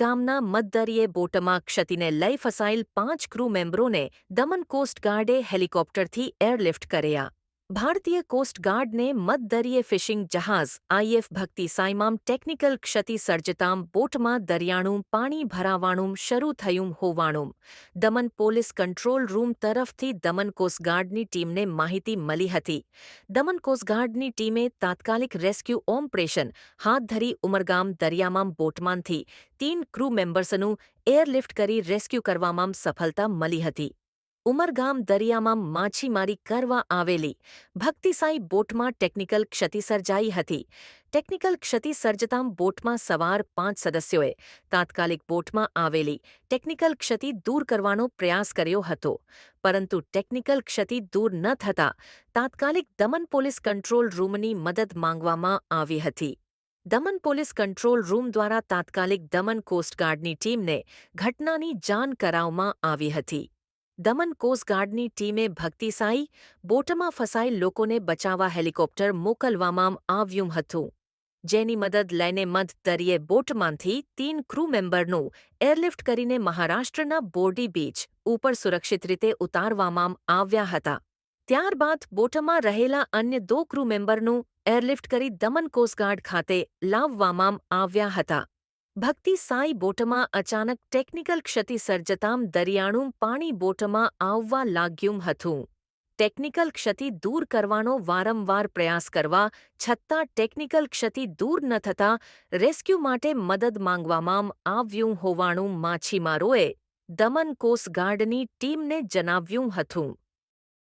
ઉમરગામના મધદરિયે બોટમાં ક્ષતિને લઈ ફસાયેલ પાંચ ક્રૂ મેમ્બરોને દમન કોસ્ટગાર્ડે હેલિકોપ્ટરથી એરલિફ્ટ કર્યા. ભારતીય કોસ્ટગાર્ડને મધદરિયે ફિશિંગ જહાજ આઈએફ ભક્તિ સાઈમામ ટેકનિકલ ક્ષતિ સર્જતામ બોટમાં દરિયાણું, પાણી ભરાવાણું શરૂ થયું હોવાણું. દમન પોલીસ કંટ્રોલ રૂમ તરફથી દમન કોસ્ટગાર્ડની ટીમને માહિતી મળી હતી. દમન કોસ્ટગાર્ડની ટીમે તાત્કાલિક રેસ્ક્યુ ઓપરેશન હાથ ધરી ઉમરગામ દરિયામાં બોટમાંથી તીન ક્રૂ મેમ્બર્સનું એરલિફ્ટ કરી રેસ્ક્યુ કરવામાં સફળતા મળી હતી. ઉમરગામ દરિયામાં માછીમારી કરવા આવેલી. ભક્તિસાઈ બોટમાં ટેકનિકલ ક્ષતિ સર્જાઈ હતી. ટેકનિકલ ક્ષતિ સર્જતામ બોટમાં સવાર પાંચ સદસ્યોએ તાત્કાલિક બોટમાં આવેલી ટેકનિકલ ક્ષતિ દૂર કરવાનો પ્રયાસ કર્યો હતો. પરંતુ ટેકનિકલ ક્ષતિ દૂર ન થતાં તાત્કાલિક દમન પોલીસ કંટ્રોલ રૂમની મદદ માંગવામાં આવી હતી. દમન પોલીસ કંટ્રોલ રૂમ દ્વારા તાત્કાલિક દમન કોસ્ટગાર્ડની ટીમને ઘટનાની જાણ કરાવવામાં આવી હતી. દમન કોસ્ટગાર્ડની ટીમે ભક્તિસાઈ, બોટમાં ફસાયેલ લોકોને બચાવવા હેલિકોપ્ટર મોકલવામાં આવ્યું હતું. જેની મદદ લઈને મધ દરિયે બોટમાંથી તીન ક્રૂ મેમ્બરનું એરલિફ્ટ કરીને મહારાષ્ટ્રના બોર્ડી બીચ ઉપર સુરક્ષિત રીતે ઉતારવામાં આવ્યા હતા. ત્યારબાદ બોટમાં રહેલા અન્ય દો ક્રૂ મેમ્બરનું એરલિફ્ટ કરી દમન કોસ્ટગાર્ડ ખાતે લાવવામાં આવ્યા હતા. ભક્તિ સાઈ બોટમાં અચાનક ટેકનિકલ ક્ષતિ સર્જતામ દરિયાણું પાણી બોટમાં આવવા લાગ્યું હતું. ટેકનિકલ ક્ષતિ દૂર કરવાનો વારંવાર પ્રયાસ કરવા, છતાં ટેકનિકલ ક્ષતિ દૂર ન થતાં રેસ્ક્યુ માટે મદદ માંગવામાં આવ્યું હોવાનું માછીમારોએ દમન કોસ્ટગાર્ડની ટીમને જણાવ્યું હતું.